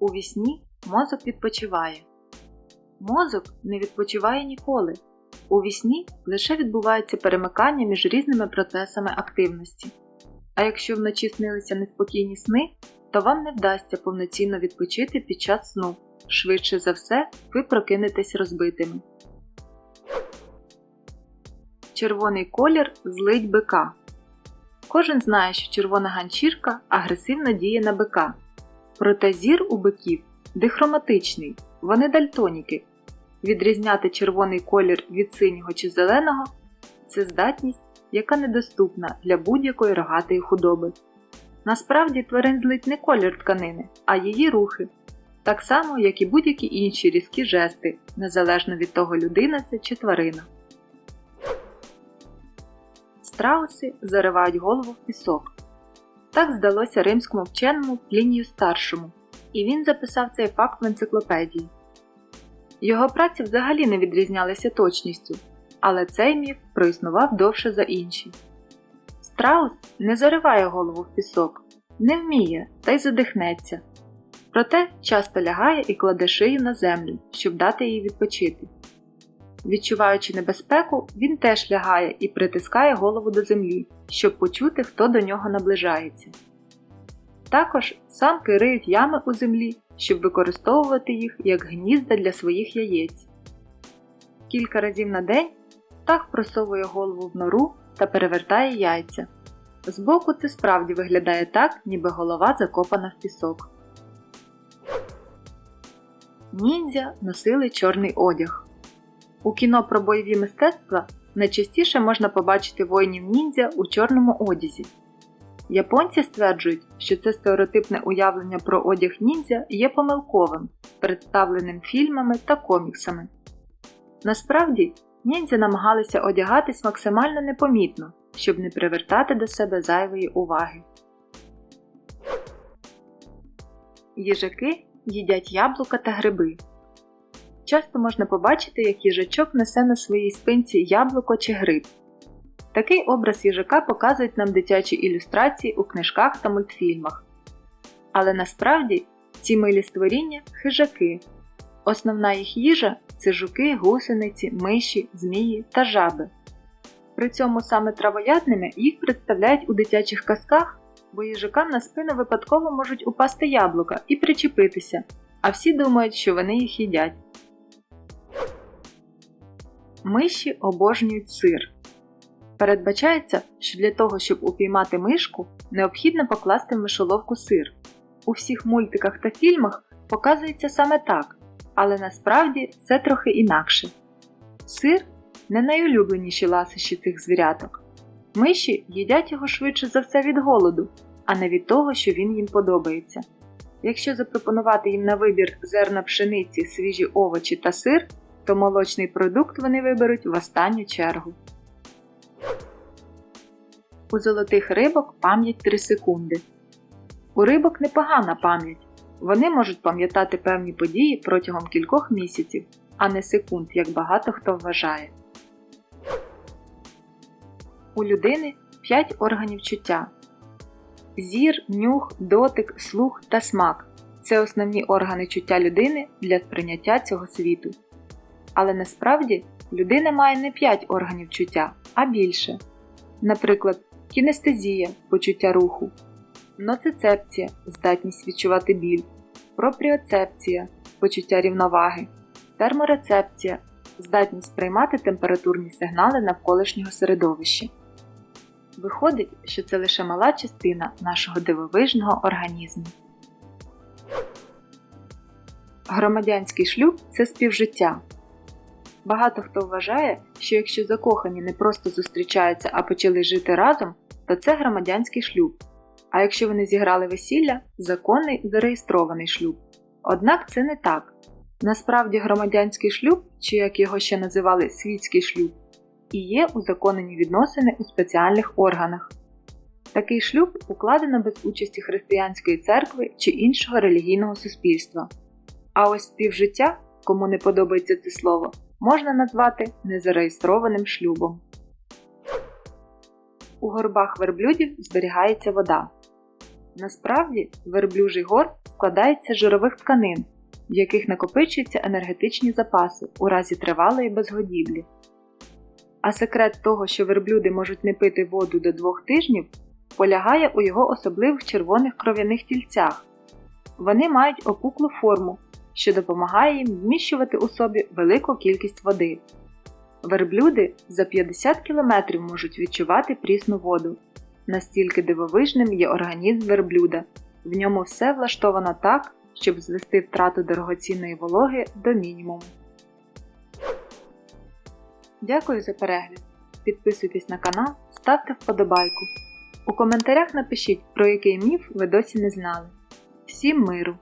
У вісні мозок відпочиває. Мозок не відпочиває ніколи. У вісні лише відбувається перемикання між різними процесами активності. А якщо вночі снилися неспокійні сни, то вам не вдасться повноцінно відпочити під час сну. Швидше за все, ви прокинетесь розбитими. Червоний колір злить бика. Кожен знає, що червона ганчірка агресивно діє на бика. Проте зір у биків дихроматичний, вони дальтоніки. Відрізняти червоний колір від синього чи зеленого це здатність, яка недоступна для будь-якої рогатої худоби. Насправді тварин злить не колір тканини, а її рухи, так само, як і будь-які інші різкі жести, незалежно від того, людина це чи тварина. Страуси заривають голову в пісок. Так здалося римському вченому Плінію старшому, і він записав цей факт в енциклопедії. Його праці взагалі не відрізнялися точністю, але цей міф проіснував довше за інші. Страус не зариває голову в пісок, не вміє та й задихнеться. Проте часто лягає і кладе шию на землю, щоб дати їй відпочити. Відчуваючи небезпеку, він теж лягає і притискає голову до землі, щоб почути, хто до нього наближається. Також самки риють ями у землі, щоб використовувати їх як гнізда для своїх яєць. Кілька разів на день птах просовує голову в нору та перевертає яйця. Збоку це справді виглядає так, ніби голова закопана в пісок. Ніндзя носили чорний одяг. У кіно про бойові мистецтва найчастіше можна побачити воїнів ніндзя у чорному одязі. Японці стверджують, що це стереотипне уявлення про одяг ніндзя є помилковим, представленим фільмами та коміксами. Насправді, ніндзя намагалися одягатись максимально непомітно, щоб не привертати до себе зайвої уваги. Їжаки їдять яблука та гриби. Часто можна побачити, як їжачок несе на своїй спинці яблуко чи гриб. Такий образ їжака показують нам дитячі ілюстрації у книжках та мультфільмах. Але насправді ці милі створіння хижаки. Основна їх їжа це жуки, гусениці, миші, змії та жаби. При цьому саме травоядними їх представляють у дитячих казках, бо їжакам на спину випадково можуть упасти яблука і причепитися, а всі думають, що вони їх їдять. Миші обожнюють сир. Передбачається, що для того, щоб упіймати мишку, необхідно покласти в мишоловку сир. У всіх мультиках та фільмах показується саме так, але насправді це трохи інакше. Сир не найулюбленіші ласощі цих звіряток. Миші їдять його швидше за все від голоду, а не від того, що він їм подобається. Якщо запропонувати їм на вибір зерна пшениці, свіжі овочі та сир, то молочний продукт вони виберуть в останню чергу. У золотих рибок пам'ять 3 секунди. У рибок непогана пам'ять. Вони можуть пам'ятати певні події протягом кількох місяців, а не секунд, як багато хто вважає. У людини 5 органів чуття. Зір, нюх, дотик, слух та смак це основні органи чуття людини для сприйняття цього світу. Але насправді людина має не 5 органів чуття, а більше. Наприклад, кінестезія почуття руху, ноцицепція здатність відчувати біль, пропріоцепція почуття рівноваги, терморецепція здатність приймати температурні сигнали навколишнього середовища. Виходить, що це лише мала частина нашого дивовижного організму. Громадянський шлюб це співжиття. Багато хто вважає, що якщо закохані не просто зустрічаються, а почали жити разом, то це громадянський шлюб. А якщо вони зіграли весілля законний зареєстрований шлюб. Однак це не так. Насправді громадянський шлюб, чи як його ще називали світський шлюб, і є узаконені відносини у спеціальних органах. Такий шлюб укладено без участі християнської церкви чи іншого релігійного суспільства. А ось співжиття, кому не подобається це слово, можна назвати незареєстрованим шлюбом. У горбах верблюдів зберігається вода. Насправді, верблюжий горб складається з жирових тканин, в яких накопичуються енергетичні запаси у разі тривалої безгодівлі. А секрет того, що верблюди можуть не пити воду до двох тижнів, полягає у його особливих червоних кров'яних тільцях. Вони мають опуклу форму, що допомагає їм вміщувати у собі велику кількість води. Верблюди за 50 км можуть відчувати прісну воду. Настільки дивовижним є організм верблюда. В ньому все влаштовано так, щоб звести втрату дорогоцінної вологи до мінімуму. Дякую за перегляд. Підписуйтесь на канал, ставте вподобайку. У коментарях напишіть, про який міф ви досі не знали. Всім миру!